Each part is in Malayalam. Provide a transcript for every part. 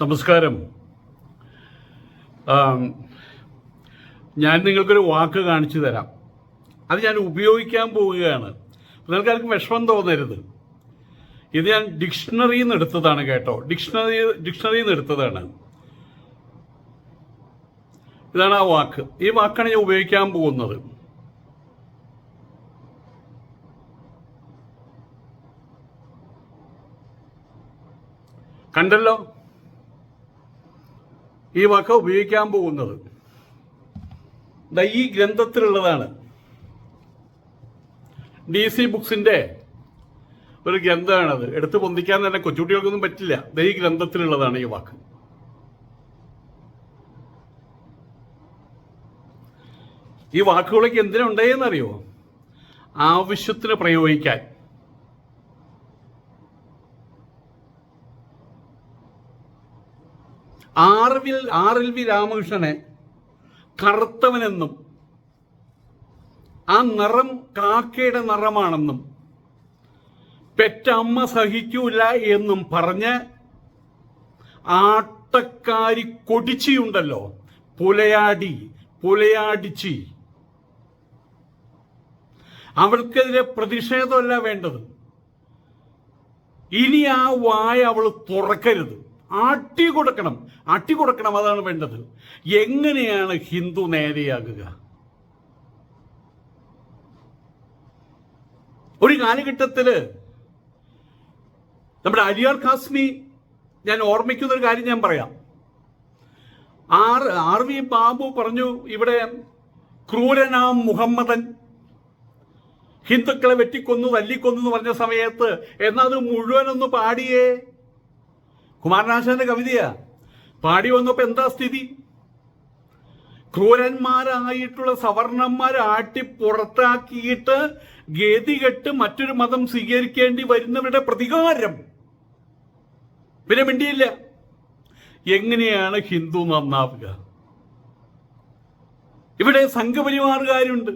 നമസ്കാരം. ഞാൻ നിങ്ങൾക്കൊരു വാക്ക് കാണിച്ചു തരാം. അത് ഞാൻ ഉപയോഗിക്കാൻ പോവുകയാണ്. നിങ്ങൾക്ക് ആർക്കും വിഷമം തോന്നരുത്. ഇത് ഞാൻ ഡിക്ഷണറിയിൽ നിന്ന് എടുത്തതാണ് കേട്ടോ. ഡിക്ഷണറി ഡിക്ഷണറിയിൽ നിന്ന് എടുത്തതാണ്. ഇതാണ് ആ വാക്ക്. ഈ വാക്കാണ് ഞാൻ ഉപയോഗിക്കാൻ പോകുന്നത്. കണ്ടല്ലോ? ഈ വാക്ക് ഉപയോഗിക്കാൻ പോകുന്നത്. ഈ ഗ്രന്ഥത്തിലുള്ളതാണ്. ഡി സി ബുക്സിന്റെ ഒരു ഗ്രന്ഥമാണത്. എടുത്ത് പൊന്തിക്കാൻ തന്നെ കൊച്ചുകുട്ടികൾക്കൊന്നും പറ്റില്ല. ഈ ഗ്രന്ഥത്തിലുള്ളതാണ് ഈ വാക്ക് ഈ വാക്കുകളൊക്കെ എന്തിനുണ്ടായെന്നറിയോ ആവശ്യത്തിന് പ്രയോഗിക്കാൻ. ആർവിൽ ആർ എൽ വി രാമകൃഷ്ണനെ കറുത്തവനെന്നും ആ നിറം കാക്കയുടെ നിറമാണെന്നും പെറ്റമ്മ സഹിക്കൂല എന്നും പറഞ്ഞ് ആട്ടക്കാരി കൊടിച്ചിയുണ്ടല്ലോ. പുലയാടി പുലയാടിച്ചി. അവൾക്കെതിരെ പ്രതിഷേധമല്ല വേണ്ടത്. ഇനി ആ വായ അവൾ തുറക്കരുത്. ആട്ടി കൊടുക്കണം. അട്ടി കൊടുക്കണം അതാണ് വേണ്ടത്. എങ്ങനെയാണ് ഹിന്ദു നേരെയാകുക? ഒരു കാലഘട്ടത്തിൽ നമ്മുടെ അലിയാർ ഖാസ്മി ഞാൻ ഓർമ്മിക്കുന്ന ഒരു കാര്യം ഞാൻ പറയാം. ആർ ആർ വി ബാബു പറഞ്ഞു ഇവിടെ ക്രൂരനാം മുഹമ്മദൻ. ഹിന്ദുക്കളെ വെട്ടിക്കൊന്നു തല്ലിക്കൊന്നു എന്ന് പറഞ്ഞ സമയത്ത് എന്നാൽ അത് മുഴുവനൊന്ന് പാടിയേ? കുമാരനാശാന്റെ കവിതയാ. പാടി വന്നപ്പോ എന്താ സ്ഥിതി? ക്രൂരന്മാരായിട്ടുള്ള സവർണന്മാരെ ആട്ടി പുറത്താക്കിയിട്ട് ഗതികെട്ട് മറ്റൊരു മതം സ്വീകരിക്കേണ്ടി വരുന്നവരുടെ പ്രതികാരം. പിന്നെ മിണ്ടിയില്ല. എങ്ങനെയാണ് ഹിന്ദു നന്നാവുക? ഇവിടെ സംഘപരിവാറുകാരുണ്ട്.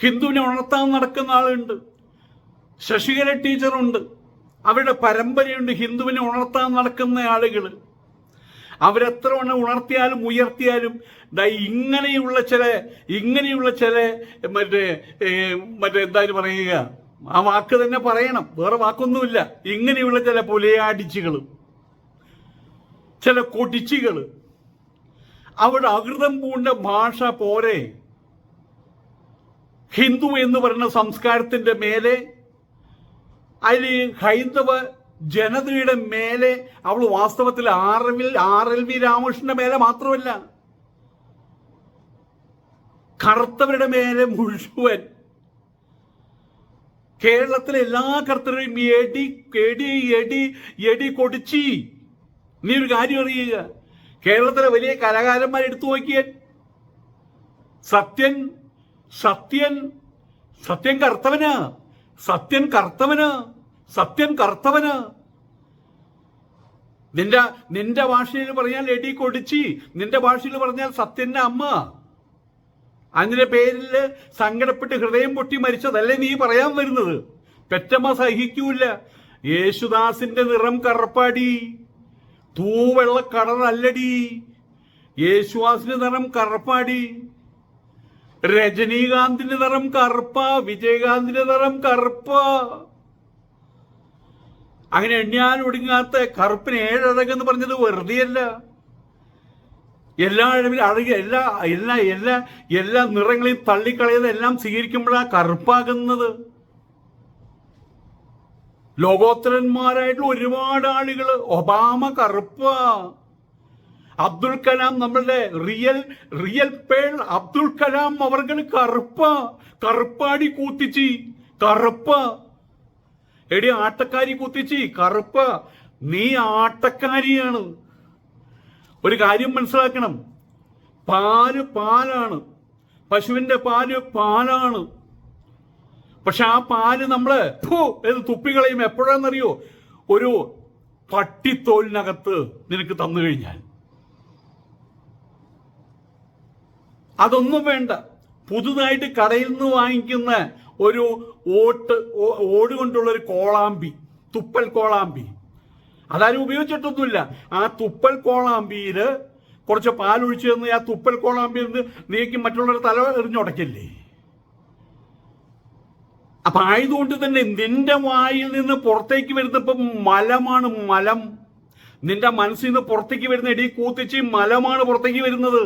ഹിന്ദുവിനെ ഉണർത്താൻ നടക്കുന്ന ആളുണ്ട്. ശശികല ടീച്ചറുണ്ട്. അവരുടെ പരമ്പരയുണ്ട് ഹിന്ദുവിനെ ഉണർത്താൻ നടക്കുന്ന ആളുകൾ അവരെത്ര ഉണർത്തിയാലും ഉയർത്തിയാലും ഇങ്ങനെയുള്ള ചില ഇങ്ങനെയുള്ള ചില മറ്റേ മറ്റേ എന്തായാലും പറയുക. ആ വാക്ക് തന്നെ പറയണം. വേറെ വാക്കൊന്നുമില്ല. ഇങ്ങനെയുള്ള ചില പുലയാടിച്ചുകൾ ചില കൊടിച്ചുകൾ അവിടെ അകൃതം പൂണ്ട ഭാഷ പോരെ. ഹിന്ദു എന്ന് പറയുന്ന സംസ്കാരത്തിന്റെ മേലെ അതിൽ ഹൈന്ദവ ജനതയുടെ മേലെ അവൾ വാസ്തവത്തിൽ R L R L V രാമകൃഷ്ണന്റെ മേലെ മാത്രമല്ല. കറുത്തവരുടെ മേലെ മുഴുവൻ. കേരളത്തിലെ എല്ലാ കർത്തരും എടി എടി എടി എടി കൊടിച്ചി. നീ ഒരു കാര്യം അറിയുക. കേരളത്തിലെ വലിയ കലാകാരന്മാരെ എടുത്തു നോക്കിയാൽ സത്യൻ സത്യൻ സത്യൻ കർത്തവനാ സത്യൻ കർത്തവന് സത്യൻ കർത്തവന്. നിന്റെ നിന്റെ ഭാഷയിൽ പറഞ്ഞാൽ എടി കൊടിച്ചി നിന്റെ ഭാഷയിൽ പറഞ്ഞാൽ സത്യന്റെ അമ്മ. അതിന്റെ പേരിൽ സങ്കടപ്പെട്ട് ഹൃദയം പൊട്ടി മരിച്ചതല്ലേ നീ പറയാൻ വരുന്നത്? പെറ്റമ്മ സഹിക്കൂല യേശുദാസിന്റെ നിറം കറുപ്പാടി. തൂവെള്ള കളറല്ലടി. യേശുദാസിന്റെ നിറം കറുപ്പാടി. രജനീകാന്തിന്റെ നിറം കറുപ്പ വിജയകാന്തിന്റെ നിറം കറുപ്പ. അങ്ങനെ എണ്ണിയാൻ ഒടുങ്ങാത്ത കറുപ്പിന് ഏഴഴകെന്ന് പറഞ്ഞത് വെറുതെയല്ല. എല്ലാ അഴവിലും അഴകി എല്ലാ എല്ലാ എല്ലാ എല്ലാ നിറങ്ങളെയും തള്ളിക്കളയത് എല്ലാം സ്വീകരിക്കുമ്പോഴാണ് കറുപ്പാകുന്നത്. ലോകോത്തരന്മാരായിട്ടുള്ള ഒരുപാട് ആളുകൾ ഒബാമ കറുപ്പ. അബ്ദുൽ കലാം നമ്മളുടെ real real pearl Abdul Kalam അവർകൾ കറുപ്പ കറുപ്പാടി കൂത്തിച്ചി കറുപ്പ. എടി ആട്ടക്കാരി കുത്തിച്ചി കറുപ്പ. നീ ആട്ടക്കാരിയാണ്. ഒരു കാര്യം മനസ്സിലാക്കണം. പാൽ പാലാണ്. പശുവിന്റെ പാൽ പാലാണ്. പക്ഷെ ആ പാൽ നമ്മൾ എന്ന് തുപ്പികളയും എപ്പോഴാണെന്നറിയോ? ഒരു പട്ടിത്തോലിനകത്ത് നിനക്ക് തന്നു കഴിഞ്ഞാൽ. അതൊന്നും വേണ്ട. പുതുതായിട്ട് കടയിൽ നിന്ന് വാങ്ങിക്കുന്ന ഒരു ഓട്ട് ഓട് കൊണ്ടുള്ള ഒരു കോളാമ്പി തുപ്പൽ കോളാമ്പി. അതാരും ഉപയോഗിച്ചിട്ടൊന്നുമില്ല. ആ തുപ്പൽ കോളാമ്പിയിൽ കുറച്ച് പാലൊഴിച്ചു തന്ന് ആ തുപ്പൽ കോളാമ്പിയിൽ നിന്ന് നീക്കി മറ്റുള്ളവരുടെ തല എറിഞ്ഞുടക്കില്ലേ അപ്പൊ ആയതുകൊണ്ട് തന്നെ നിന്റെ വായിൽ നിന്ന് പുറത്തേക്ക് വരുന്ന ഇപ്പൊ മലമാണ് മലം. നിന്റെ മനസ്സിൽ നിന്ന് പുറത്തേക്ക് വരുന്ന ഇടി കൂത്തിച്ച് മലമാണ് പുറത്തേക്ക് വരുന്നത്.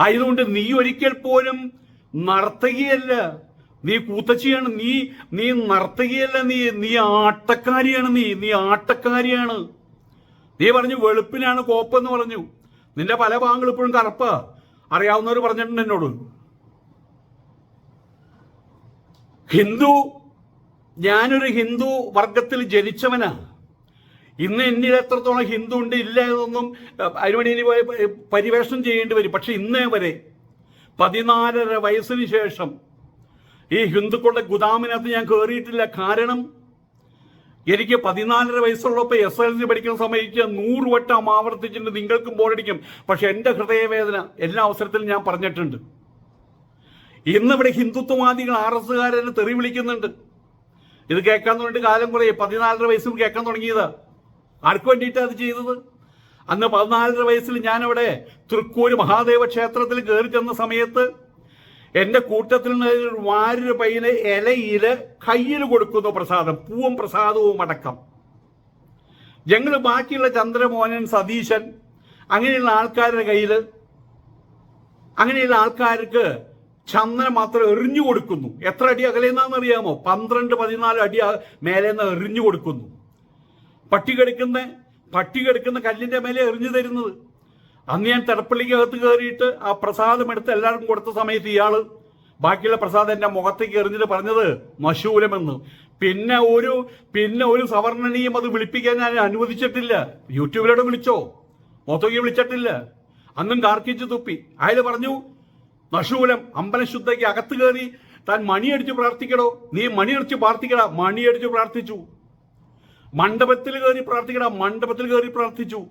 ആയതുകൊണ്ട് നീ ഒരിക്കൽ പോലും നർത്തകിയല്ല. നീ കൂത്തച്ചിയാണ് നീ നീ നർത്തകിയല്ല നീ നീ ആട്ടക്കാരിയാണ് നീ നീ ആട്ടക്കാരിയാണ്. നീ പറഞ്ഞു വെളുപ്പിനാണ് കോപ്പെന്ന് പറഞ്ഞു. നിന്റെ പല ഭാഗങ്ങൾ ഇപ്പോഴും കറുപ്പ. അറിയാവുന്നവർ പറഞ്ഞിട്ടുണ്ട് എന്നോട്. ഹിന്ദു ഞാനൊരു ഹിന്ദു വർഗത്തിൽ ജനിച്ചവനാ. ഇന്ന് ഇന്ത്യയിൽ എത്രത്തോളം ഹിന്ദു ഉണ്ട് ഇല്ല എന്നൊന്നും അഹ്, അതിനുവേണ്ടി ഇനി പ- പരിവേഷണം ചെയ്യേണ്ടി വരും. പക്ഷെ ഇന്നേ വരെ പതിനാലര വയസ്സിന് ശേഷം ഈ ഹിന്ദുക്കളുടെ ഗുദാമിനകത്ത് ഞാൻ കയറിയിട്ടില്ല കാരണം എനിക്ക് പതിനാലര വയസ്സുള്ളപ്പോൾ എസ് എൽ സി പഠിക്കുന്ന സമയത്ത് നൂറ് വട്ടം ആവർത്തിച്ചിട്ട് നിങ്ങൾക്കും ബോറടിക്കും. പക്ഷെ എന്റെ ഹൃദയവേദന എല്ലാ അവസരത്തിലും ഞാൻ പറഞ്ഞിട്ടുണ്ട്. ഇന്നിവിടെ ഹിന്ദുത്വവാദികൾ ആർ എസ്സുകാരെ തെറി വിളിക്കുന്നുണ്ട്. ഇത് കേൾക്കാൻ തുടങ്ങിയിട്ട് കാലം കുറേ പതിനാലര വയസ്സിൽ കേൾക്കാൻ തുടങ്ങിയതാ. ആർക്ക് വേണ്ടിയിട്ടാണ് അത് ചെയ്തത്? അന്ന് പതിനാലര വയസ്സിൽ ഞാനവിടെ തൃക്കൂര് മഹാദേവ ക്ഷേത്രത്തിൽ കയറി ചെന്ന സമയത്ത് എന്റെ കൂട്ടത്തിൽ നിന്ന് വാരൊരു പയ്യന് ഇലയിൽ കയ്യിൽ കൊടുക്കുന്നു പ്രസാദം പൂവും പ്രസാദവും അടക്കം. ഞങ്ങൾ ബാക്കിയുള്ള ചന്ദ്രമോഹനൻ സതീശൻ അങ്ങനെയുള്ള ആൾക്കാരുടെ കയ്യിൽ അങ്ങനെയുള്ള ആൾക്കാർക്ക് ചന്ദനം മാത്രം എറിഞ്ഞു കൊടുക്കുന്നു. എത്ര അടി അകലെന്നാന്ന് അറിയാമോ പന്ത്രണ്ട് പതിനാല് അടി മേലെ നിന്ന് എറിഞ്ഞു കൊടുക്കുന്നു. പട്ടി കിടക്കുന്ന പട്ടി കിടക്കുന്ന കല്ലിന്റെ മേലെ എറിഞ്ഞു തരുന്നത്. അന്ന് ഞാൻ തിടപ്പള്ളിക്കകത്ത് കയറിയിട്ട് ആ പ്രസാദം എടുത്ത് എല്ലാവർക്കും കൊടുത്ത സമയത്ത് ഇയാൾ ബാക്കിയുള്ള പ്രസാദം എന്റെ മുഖത്തേക്ക് എറിഞ്ഞിട്ട് പറഞ്ഞത് മശൂലമെന്ന്. പിന്നെ ഒരു പിന്നെ ഒരു സവർണനെയും അത് വിളിപ്പിക്കാൻ ഞാൻ അനുവദിച്ചിട്ടില്ല. യൂട്യൂബിലൂടെ വിളിച്ചോ? മൊത്തം വിളിച്ചിട്ടില്ല. അന്നും കാർക്കിച്ച് തുപ്പി. അയാൾ പറഞ്ഞു നശൂലം അമ്പലശുദ്ധയ്ക്ക് അകത്ത് കയറി താൻ മണിയടിച്ച് പ്രാർത്ഥിക്കണോ നീ മണിയടിച്ച് പ്രാർത്ഥിക്കടാ. മണിയടിച്ച് പ്രാർത്ഥിച്ചു. മണ്ഡപത്തിൽ കയറി പ്രാർത്ഥിക്കടാ മണ്ഡപത്തിൽ കയറി പ്രാർത്ഥിച്ചു.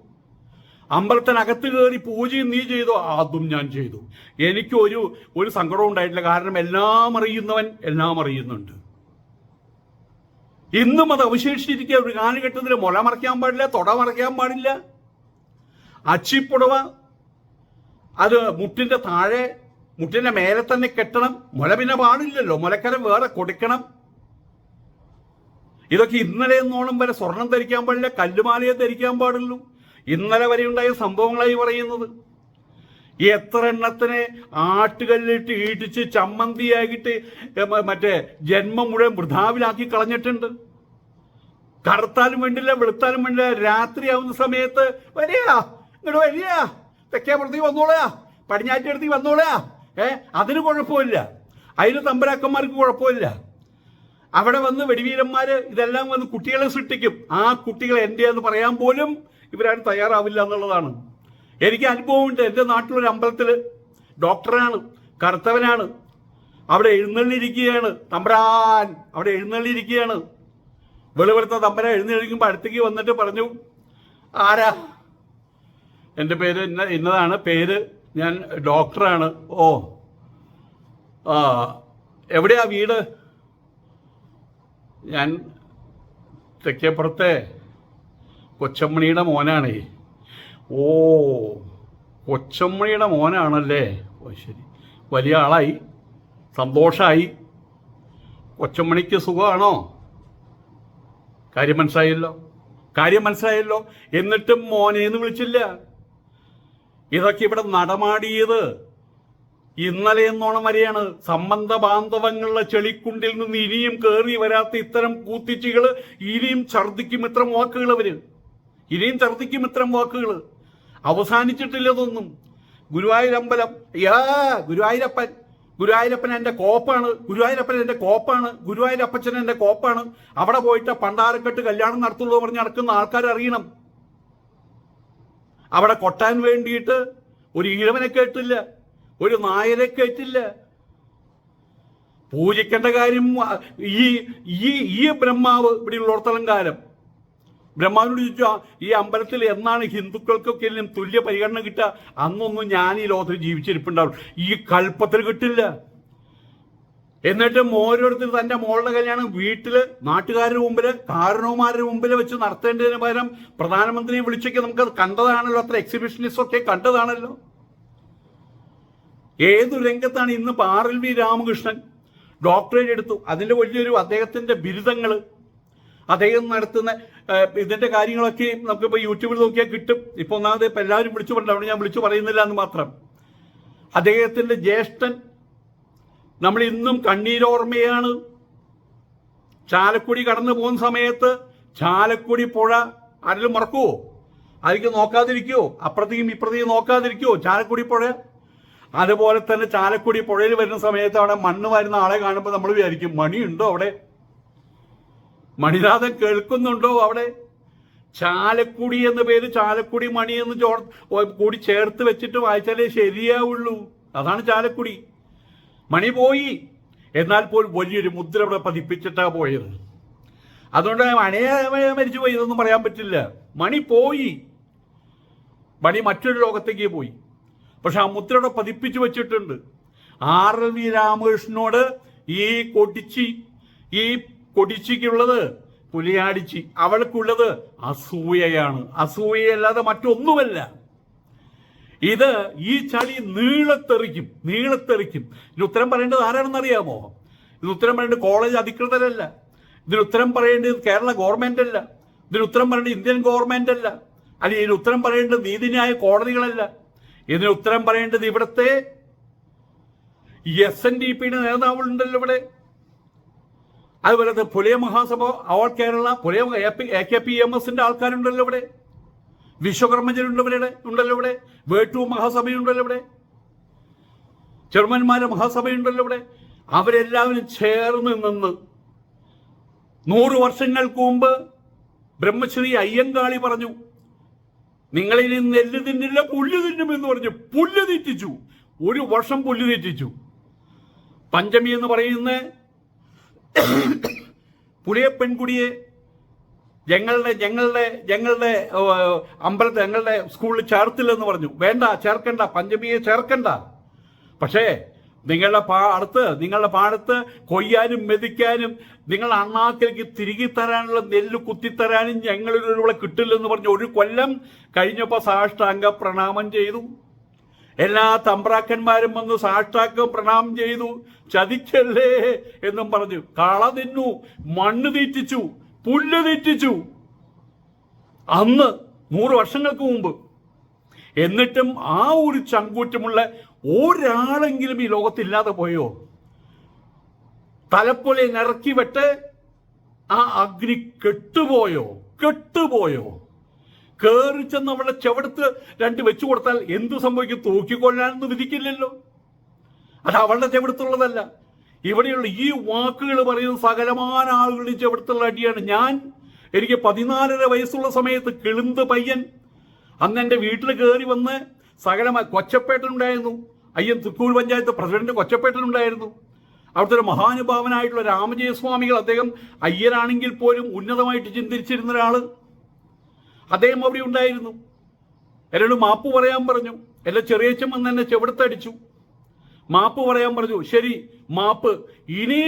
അമ്പലത്തിനകത്ത് കയറി പൂജയും നീ ചെയ്തോ? അതും ഞാൻ ചെയ്തു. എനിക്കൊരു ഒരു സങ്കടവും ഉണ്ടായിട്ടില്ല. കാരണം എല്ലാം അറിയുന്നവൻ എല്ലാം അറിയുന്നുണ്ട്. ഇന്നും അത് അവശേഷിച്ചിരിക്കുക ഒരു കാലഘട്ടത്തിൽ മുല മറയ്ക്കാൻ പാടില്ല തുട മറയ്ക്കാൻ പാടില്ല. അച്ചിപ്പുടവ അത് മുട്ടിന്റെ താഴെ മുട്ടിന്റെ മേലെ തന്നെ കെട്ടണം. മുല പിന്നെ പാടില്ലല്ലോ. മുലക്കരം വേറെ കൊടുക്കണം. ഇതൊക്കെ ഇന്നലെ എന്നോണം വരെ സ്വർണം ധരിക്കാൻ പാടില്ല കല്ലുമാലയെ ധരിക്കാൻ പാടുള്ളൂ ഇന്നലെ വരെ ഉണ്ടായ സംഭവങ്ങളായി പറയുന്നത്. എത്ര എണ്ണത്തിനെ ആട്ടുകല്ലിട്ട് ഈട്ടിച്ച് മ- മറ്റേ ജന്മം മുഴുവൻ വൃഥാവിലാക്കി കളഞ്ഞിട്ടുണ്ട്. കറുത്താലും വേണ്ടില്ല വെളുത്താലും വേണ്ടില്ല രാത്രിയാവുന്ന സമയത്ത് വരിക ഇങ്ങോട്ട് വരിക തെക്കേ പുറത്തേക്ക് വന്നോളാ പടിഞ്ഞാറ്റടുത്തേക്ക് വന്നോളാ ഏ അതിന് കുഴപ്പമില്ല. അതിന് തമ്പരാക്കന്മാർക്ക് കുഴപ്പമില്ല. അവിടെ വന്ന് വെടിവീരന്മാര് ഇതെല്ലാം വന്ന് കുട്ടികളെ സൃഷ്ടിക്കും. ആ കുട്ടികൾ എന്റെ എന്ന് പറയാൻ പോലും ഇവരാരും തയ്യാറാവില്ല എന്നുള്ളതാണ്. എനിക്ക് അനുഭവമുണ്ട്. എന്റെ നാട്ടിലൊരു അമ്പലത്തിൽ ഡോക്ടറാണ് കറുത്തവനാണ്. അവിടെ എഴുന്നള്ളിരിക്കുകയാണ്. തമ്പ്രാൻ അവിടെ എഴുന്നള്ളിരിക്കുകയാണ്. വെളിവെടുത്ത തമ്പര എഴുന്നേൽക്കുമ്പോൾ അടുത്തേക്ക് വന്നിട്ട് പറഞ്ഞു ആരാ? എന്റെ പേര് ഇന്ന ഇന്നതാണ്. പേര് ഞാൻ ഡോക്ടറാണ്. ഓ ആ എവിടെയാ വീട്? ഞാൻ തെക്കേപ്പുറത്തെ കൊച്ചമ്മണിയുടെ മോനാണേ. ഓ കൊച്ചമ്മണിയുടെ മോനാണല്ലേ? ഓ ശരി. വലിയ ആളായി. സന്തോഷമായി കൊച്ചമ്മണിക്ക് സുഖമാണോ? കാര്യം മനസ്സിലായല്ലോ? കാര്യം മനസ്സിലായല്ലോ. എന്നിട്ടും മോനെ എന്ന് വിളിച്ചില്ല. ഇതൊക്കെ ഇവിടെ നടമാടിയത് ഇന്നലെ എന്നോണം വരെയാണ് സംബന്ധ ബാന്ധവങ്ങളുടെ ചെളിക്കുണ്ടിൽ നിന്ന് ഇനിയും കയറി വരാത്ത ഇത്തരം കൂത്തിച്ചികൾ ഇനിയും ഛർദിക്കും ഇത്തരം വാക്കുകൾ അവർ. ഇനിയും ഛർദിക്കും ഇത്തരം വാക്കുകൾ അവസാനിച്ചിട്ടില്ല ഇതൊന്നും ഗുരുവായൂരമ്പലം. യാ ഗുരുവായൂരപ്പൻ. ഗുരുവായൂരപ്പൻ എന്റെ കോപ്പാണ്. ഗുരുവായൂരപ്പൻ എന്റെ കോപ്പാണ്. ഗുരുവായൂരപ്പച്ചൻ എന്റെ കോപ്പാണ്. അവിടെ പോയിട്ട് പണ്ടാരക്കെട്ട് കല്യാണം നടത്തുള്ളൂ പറഞ്ഞ് നടക്കുന്ന ആൾക്കാർ അറിയണം. അവിടെ കൊട്ടാൻ വേണ്ടിയിട്ട് ഒരു ഈഴവനെ കേട്ടില്ല. ഒരു നായരെ കയറ്റില്ല പൂജിക്കേണ്ട കാര്യം ഈ ഈ ഈ ബ്രഹ്മാവ് ഇവിടെയുള്ളോർത്തളം കാലം ബ്രഹ്മാവിനോട് ചോദിച്ചു ഈ അമ്പലത്തിൽ എന്നാണ് ഹിന്ദുക്കൾക്കൊക്കെ തുല്യ പരിഗണന കിട്ടുക? അന്നൊന്നും ഞാൻ ഈ ലോകത്തിൽ ജീവിച്ചിരിപ്പുണ്ടാവും ഈ കൽപ്പത്തിൽ കിട്ടില്ല. എന്നിട്ടും ഓരോരുത്തർ തന്റെ മോളുടെ കല്യാണം വീട്ടിൽ നാട്ടുകാരുടെ മുമ്പിൽ കാരണവന്മാരുടെ മുമ്പിൽ വെച്ച് നടത്തേണ്ടതിന് പകരം പ്രധാനമന്ത്രിയെ വിളിച്ചൊക്കെ നമുക്ക് കണ്ടതാണല്ലോ. അത്ര എക്സിബിഷനിസ്റ്റ് ഒക്കെ കണ്ടതാണല്ലോ. ഏതു രംഗത്താണ് ഇന്ന് പാറിൽ വി രാമകൃഷ്ണൻ ഡോക്ടറേറ്റ് എടുത്തു. അതിന്റെ വലിയൊരു അദ്ദേഹത്തിന്റെ ബിരുദങ്ങൾ അദ്ദേഹം നടത്തുന്ന ഇതിന്റെ കാര്യങ്ങളൊക്കെ നമുക്കിപ്പോൾ യൂട്യൂബിൽ നോക്കിയാൽ കിട്ടും. ഇപ്പൊ ഒന്നാമത് ഇപ്പൊ എല്ലാവരും വിളിച്ചു പറഞ്ഞു അവിടെ ഞാൻ വിളിച്ചു പറയുന്നില്ല എന്ന് മാത്രം. അദ്ദേഹത്തിന്റെ ജ്യേഷ്ഠൻ നമ്മൾ ഇന്നും കണ്ണീരോർമ്മയാണ്. ചാലക്കുടി കടന്നു പോകുന്ന സമയത്ത് ചാലക്കുടി പുഴ ആരെങ്കിലും മറക്കുവോ? ആയിരിക്കും നോക്കാതിരിക്കുവോ? അപ്പുറത്തേക്കും ഇപ്പുറത്തേക്കും നോക്കാതിരിക്കുവോ? ചാലക്കുടി പുഴ? അതുപോലെ തന്നെ ചാലക്കുടി പുഴയിൽ വരുന്ന സമയത്ത് അവിടെ മണ്ണ് വരുന്ന ആളെ കാണുമ്പോൾ നമ്മൾ വിചാരിക്കും മണിയുണ്ടോ അവിടെ? മണിനാഥൻ കേൾക്കുന്നുണ്ടോ അവിടെ? ചാലക്കുടി എന്ന പേര് ചാലക്കുടി മണി എന്ന് ചോ- കൂടി ചേർത്ത് വെച്ചിട്ട് വായിച്ചാലേ ശരിയാവുള്ളൂ. അതാണ് ചാലക്കുടി. മണി പോയി. എന്നാൽ പോൽ വലിയൊരു മുദ്ര ഇവിടെ പതിപ്പിച്ചിട്ടാ പോയത്. അതുകൊണ്ട് മണിയെ മരിച്ചു പോയി ഇതൊന്നും പറയാൻ പറ്റില്ല. മണി പോയി. മണി മറ്റൊരു ലോകത്തേക്ക് പോയി. പക്ഷെ ആ മുദ്രയുടെ പതിപ്പിച്ചു വെച്ചിട്ടുണ്ട്. ആർ വി രാമകൃഷ്ണനോട് ഈ കൊടിച്ചി ഈ കൊടിച്ചിക്കുള്ളത് പുലിയാടിച്ചി അവൾക്കുള്ളത് അസൂയയാണ്. അസൂയയല്ലാതെ മറ്റൊന്നുമല്ല. ഇത് ഈ ചളി നീളത്തെറിക്കും നീളത്തെറിക്കും. ഇതിന് ഉത്തരം പറയേണ്ടത് ആരാണെന്ന് അറിയാമോ ഇതിന് ഉത്തരം പറയേണ്ടത് കോളേജ് അധികൃതരല്ല. ഇതിന് ഉത്തരം പറയേണ്ടത് കേരള ഗവൺമെന്റ് അല്ല ഇതിന് ഉത്തരം പറയേണ്ടത് ഇന്ത്യൻ ഗവൺമെന്റ് അല്ല അല്ലെങ്കിൽ ഇതിന് ഉത്തരം പറയേണ്ടത് നീതിന്യായ കോടതികളല്ല. ഇതിന് ഉത്തരം പറയേണ്ടത് ഇവിടുത്തെ എസ് എൻ ഡി പിയുടെ നേതാവുണ്ടല്ലോ ഇവിടെ. അതുപോലെ Pulaya Mahasabha all Kerala Pulaya A K P M എസിന്റെ ആൾക്കാരുണ്ടല്ലോ ഇവിടെ. വിശ്വകർമ്മജനുണ്ട് ഉണ്ടല്ലോ ഇവിടെ. വേട്ടു മഹാസഭയുണ്ടല്ലോ ഇവിടെ. ചെറുമന്മാരെ മഹാസഭയുണ്ടല്ലോ ഇവിടെ. അവരെല്ലാവരും ചേർന്ന് നിന്ന് നൂറ് വർഷങ്ങൾക്ക് മുമ്പ് ബ്രഹ്മശ്രീ അയ്യങ്കാളി പറഞ്ഞു. നിങ്ങളിൽ നിന്ന് നെല്ല് തിന്നില്ല പുല്ല് തിന്നും എന്ന് പറഞ്ഞു പുല്ല് തെറ്റിച്ചു. ഒരു വർഷം പുല്ല് തെറ്റിച്ചു. പഞ്ചമി എന്ന് പറയുന്ന പുലിയ പെൺകുടിയെ ഞങ്ങളുടെ ഞങ്ങളുടെ ഞങ്ങളുടെ അമ്പലത്തെ ഞങ്ങളുടെ സ്കൂളിൽ ചേർത്തില്ലെന്ന് പറഞ്ഞു. വേണ്ട ചേർക്കണ്ട പഞ്ചമിയെ ചേർക്കണ്ട. പക്ഷേ നിങ്ങളുടെ പാടത്ത് നിങ്ങളുടെ പാടത്ത് കൊയ്യാനും മെതിക്കാനും നിങ്ങൾ അണ്ണാക്കിലേക്ക് തിരികെ തരാനുള്ള നെല്ല് കുത്തിത്തരാനും ഞങ്ങളിലൂടെ കിട്ടില്ലെന്ന് പറഞ്ഞ് ഒരു കൊല്ലം കഴിഞ്ഞപ്പോൾ സാഷ്ടാംഗ പ്രണാമം ചെയ്തു. എല്ലാ തമ്പ്രാക്കന്മാരും വന്ന് സാഷ്ടാക്കം പ്രണാമം ചെയ്തു. ചതിക്കല്ലേ എന്നും പറഞ്ഞു. കള തിന്നു മണ്ണ് തീറ്റിച്ചു പുല്ല് തീറ്റിച്ചു. അന്ന് നൂറ് വർഷങ്ങൾക്ക് മുമ്പ്. എന്നിട്ടും ആ ഒരു ചങ്കൂറ്റമുള്ള ഒരാളെങ്കിലും ഈ ലോകത്തില്ലാതെ പോയോ? തലപ്പൊലി നിറക്കി വെട്ട് ആ അഗ്നി കെട്ടുപോയോ? കെട്ടുപോയോ? കേറി ചെന്ന് അവളുടെ ചെവിടത്ത് രണ്ട് വെച്ചു കൊടുത്താൽ എന്ത് സംഭവിക്കും? തൂക്കിക്കൊല്ലാനെന്ന് വിധിക്കില്ലല്ലോ. അത് അവളുടെ ചെവിടത്തുള്ളതല്ല. ഇവിടെയുള്ള ഈ വാക്കുകൾ പറയുന്ന സകലമാന ആളുകളുടെ ചെവിടത്തുള്ള അടിയാണ് ഞാൻ. എനിക്ക് പതിനാലര വയസ്സുള്ള സമയത്ത് കിളുന്ത് പയ്യൻ അന്ന് എന്റെ വീട്ടിൽ കയറി വന്ന് സകലമായ കൊച്ചപ്പേട്ടനുണ്ടായിരുന്നു അയ്യൻ തൃക്കൂർ പഞ്ചായത്ത് പ്രസിഡന്റ് കൊച്ചപ്പേട്ടനുണ്ടായിരുന്നു അവിടുത്തെ ഒരു മഹാനുഭാവനായിട്ടുള്ള രാമജയസ്വാമികൾ അദ്ദേഹം അയ്യനാണെങ്കിൽ പോലും ഉന്നതമായിട്ട് ചിന്തിച്ചിരുന്ന ഒരാൾ അദ്ദേഹം അവിടെ ഉണ്ടായിരുന്നു. എന്നോട് മാപ്പ് പറയാൻ പറഞ്ഞു. എന്റെ ചെറിയച്ഛൻ വന്ന് എന്നെ ചെവിടുത്തടിച്ചു. മാപ്പ് പറയാൻ പറഞ്ഞു ശരി മാപ്പ്. ഇനി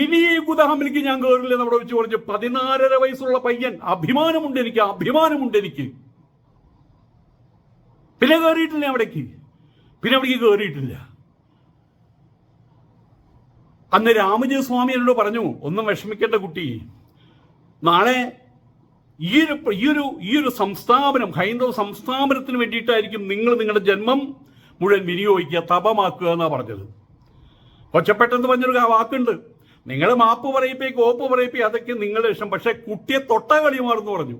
ഇനി ഈ ഗുദാമിലേക്ക് ഞാൻ കയറില്ലെന്ന് അവിടെ വെച്ച് പറഞ്ഞു പതിനാലര വയസ്സുള്ള പയ്യൻ അഭിമാനമുണ്ട് എനിക്ക് അഭിമാനമുണ്ട് എനിക്ക്. പിന്നെ കയറിയിട്ടില്ല അവിടേക്ക്. പിന്നെ അവിടേക്ക് കയറിയിട്ടില്ല അന്ന് രാമജയസ്വാമി എന്നോട് പറഞ്ഞു ഒന്നും വിഷമിക്കേണ്ട കുട്ടി. നാളെ ഈ ഒരു ഈ ഒരു ഈ ഒരു സംസ്ഥാപനം ഹൈന്ദവ സംസ്ഥാപനത്തിന് വേണ്ടിയിട്ടായിരിക്കും നിങ്ങൾ നിങ്ങളുടെ ജന്മം മുഴുവൻ വിനിയോഗിക്കുക തപമാക്കുക എന്നാണ് പറഞ്ഞത്. കൊച്ചപ്പെട്ടെന്ന് പറഞ്ഞൊരു വാക്കുണ്ട്. നിങ്ങൾ മാപ്പ് പറയിപ്പേ കോപ്പ് പറയിപ്പേ അതൊക്കെ നിങ്ങളുടെ ഇഷ്ടം. പക്ഷെ കുട്ടിയെ തൊട്ട കളിമാർന്ന് പറഞ്ഞു.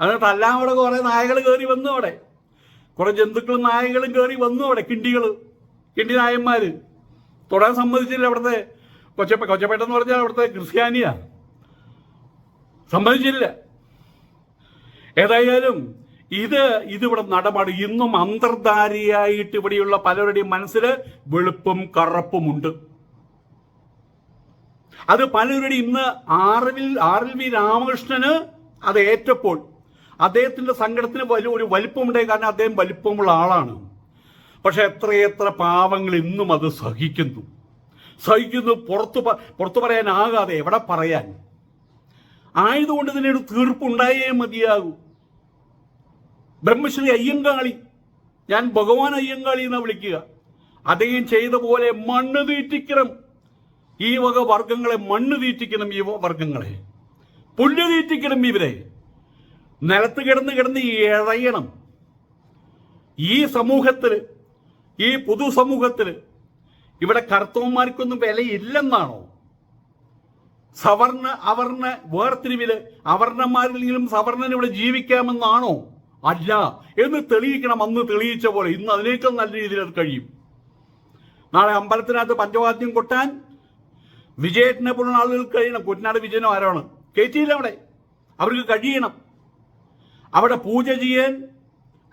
എന്നിട്ട് അല്ലാതെ അവിടെ കുറെ നായകൾ കയറി വന്നു അവിടെ. കുറെ ജന്തുക്കളും നായകളും കയറി വന്നു അവിടെ കിണ്ടികൾ കിണ്ടി നായന്മാര്. തൊടാൻ സമ്മതിച്ചില്ല അവിടുത്തെ കൊച്ചപ്പ കൊച്ചപ്പേട്ടെന്ന് പറഞ്ഞാൽ അവിടുത്തെ ക്രിസ്ത്യാനിയാ. സമ്മതിച്ചില്ല. ഏതായാലും ഇത് ഇതിവിടെ നടപാട്. ഇന്നും അന്തർധാരിയായിട്ട് ഇവിടെയുള്ള പലരുടെയും മനസ്സിൽ വെളുപ്പും കറുപ്പുമുണ്ട് അത് പലരുടെയും ഇന്ന് ആറിൽ ആറിൽ വി രാമകൃഷ്ണന് അത് ഏറ്റപ്പോൾ അദ്ദേഹത്തിന്റെ സങ്കടത്തിന് വലിയ ഒരു വലിപ്പമുണ്ടായി കാരണം അദ്ദേഹം വലിപ്പമുള്ള ആളാണ്. പക്ഷെ എത്രയെത്ര പാവങ്ങൾ ഇന്നും അത് സഹിക്കുന്നു. സഹിക്കുന്നു പുറത്തു പുറത്തു പറയാനാകാതെ എവിടെ പറയാൻ? ആയതുകൊണ്ട് ഇതിനൊരു തീർപ്പുണ്ടായേ മതിയാകൂ. ബ്രഹ്മശ്രീ അയ്യങ്കാളി ഞാൻ ഭഗവാൻ അയ്യങ്കാളി എന്നാ വിളിക്കുക. അദ്ദേഹം ചെയ്ത പോലെ മണ്ണ് തീറ്റിക്കണം. ഈ വക വർഗങ്ങളെ മണ്ണ് തീറ്റിക്കണം ഈ വർഗങ്ങളെ പുല്ല് തീറ്റിക്കണം ഇവരെ. നിലത്ത് കിടന്ന് കിടന്ന് ഇഴയണം. ഈ സമൂഹത്തിൽ ഈ പൊതുസമൂഹത്തിൽ ഇവിടെ കർത്തവന്മാർക്കൊന്നും വിലയില്ലെന്നാണോ? സവർണ അവർണ വേർതിരിവിൽ അവർണന്മാരിലെങ്കിലും സവർണന് ഇവിടെ ജീവിക്കാമെന്നാണോ? അല്ല. എന്ന് തെളിയിക്കണം. അന്ന് തെളിയിച്ച പോലെ ഇന്ന് അതിനേക്കാൾ നല്ല രീതിയിൽ അത് കഴിയും. നാളെ അമ്പലത്തിനകത്ത് പഞ്ചവാദ്യം കൊട്ടാൻ വിജയത്തിനെ പോലുള്ള ആളുകൾ കഴിയണം. കുട്ടനാട് വിജയനോ ആരാണ്? കയറ്റിയില്ല അവിടെ. അവർക്ക് കഴിയണം. അവിടെ പൂജ ചെയ്യാൻ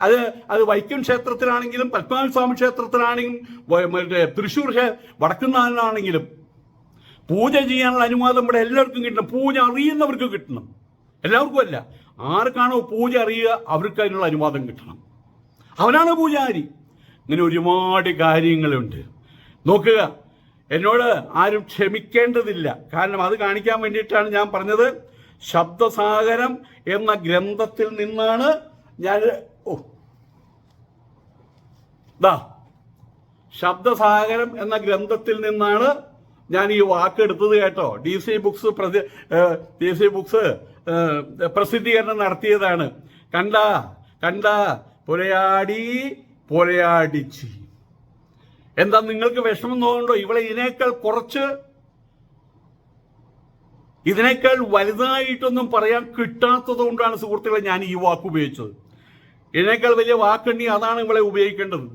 അത് അത് വൈക്കം ക്ഷേത്രത്തിലാണെങ്കിലും പത്മനാഭ സ്വാമി ക്ഷേത്രത്തിലാണെങ്കിലും മറ്റേ തൃശ്ശൂർ വടക്കുന്നാലിനാണെങ്കിലും പൂജ ചെയ്യാനുള്ള അനുവാദം ഇവിടെ എല്ലാവർക്കും കിട്ടണം. പൂജ അറിയുന്നവർക്ക് കിട്ടണം. എല്ലാവർക്കും അല്ല. ആർക്കാണോ പൂജ അറിയുക അവർക്ക് അതിനുള്ള അനുവാദം കിട്ടണം. അവനാണ് പൂജാരി. ഇങ്ങനെ ഒരുപാട് കാര്യങ്ങളുണ്ട്. നോക്കുക എന്നോട് ആരും ക്ഷമിക്കേണ്ടതില്ല. കാരണം അത് കാണിക്കാൻ വേണ്ടിയിട്ടാണ് ഞാൻ പറഞ്ഞത്. ശബ്ദസാഗരം എന്ന ഗ്രന്ഥത്തിൽ നിന്നാണ് ഞാൻ ഓ. ദാ ശബ്ദസാഗരം എന്ന ഗ്രന്ഥത്തിൽ നിന്നാണ് ഞാൻ ഈ വാക്ക് എടുത്തത് കേട്ടോ. ഡി സി ബുക്സ് പ്രതി ഡി സി ബുക്സ് പ്രസിദ്ധീകരണം നടത്തിയതാണ്. കണ്ട കണ്ട പുലയാടി പുലയാടിച്ചി എന്താ നിങ്ങൾക്ക് വിഷമം തോന്നുന്നുണ്ടോ? ഇവിടെ ഇതിനേക്കാൾ കുറച്ച് ഇതിനേക്കാൾ വലുതായിട്ടൊന്നും പറയാൻ കിട്ടാത്തത് കൊണ്ടാണ് സുഹൃത്തുക്കളെ ഞാൻ ഈ വാക്ക് ഉപയോഗിച്ചത്. ഇതിനേക്കാൾ വലിയ വാക്കണ്ണി അതാണ് ഇവിടെ ഉപയോഗിക്കേണ്ടത്.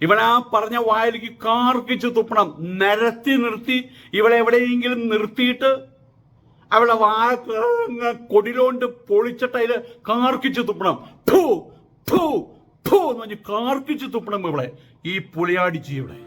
ഇവിടെ ആ പറഞ്ഞ വായിലേക്ക് കാർക്കിച്ച് തുപ്പണം നിരത്തി നിർത്തി ഇവിടെ എവിടെയെങ്കിലും നിർത്തിയിട്ട് അവളെ വായ കൊടിലോണ്ട് പൊളിച്ചിട്ട് അതിൽ കാർക്കിച്ച് തുപ്പണം. ഫൂ ഫൂ ഫൂ എന്ന് പറഞ്ഞ് കാർക്കിച്ച് തുപ്പണം ഇവിടെ ഈ പുളിയാടിച്ച് ഇവിടെ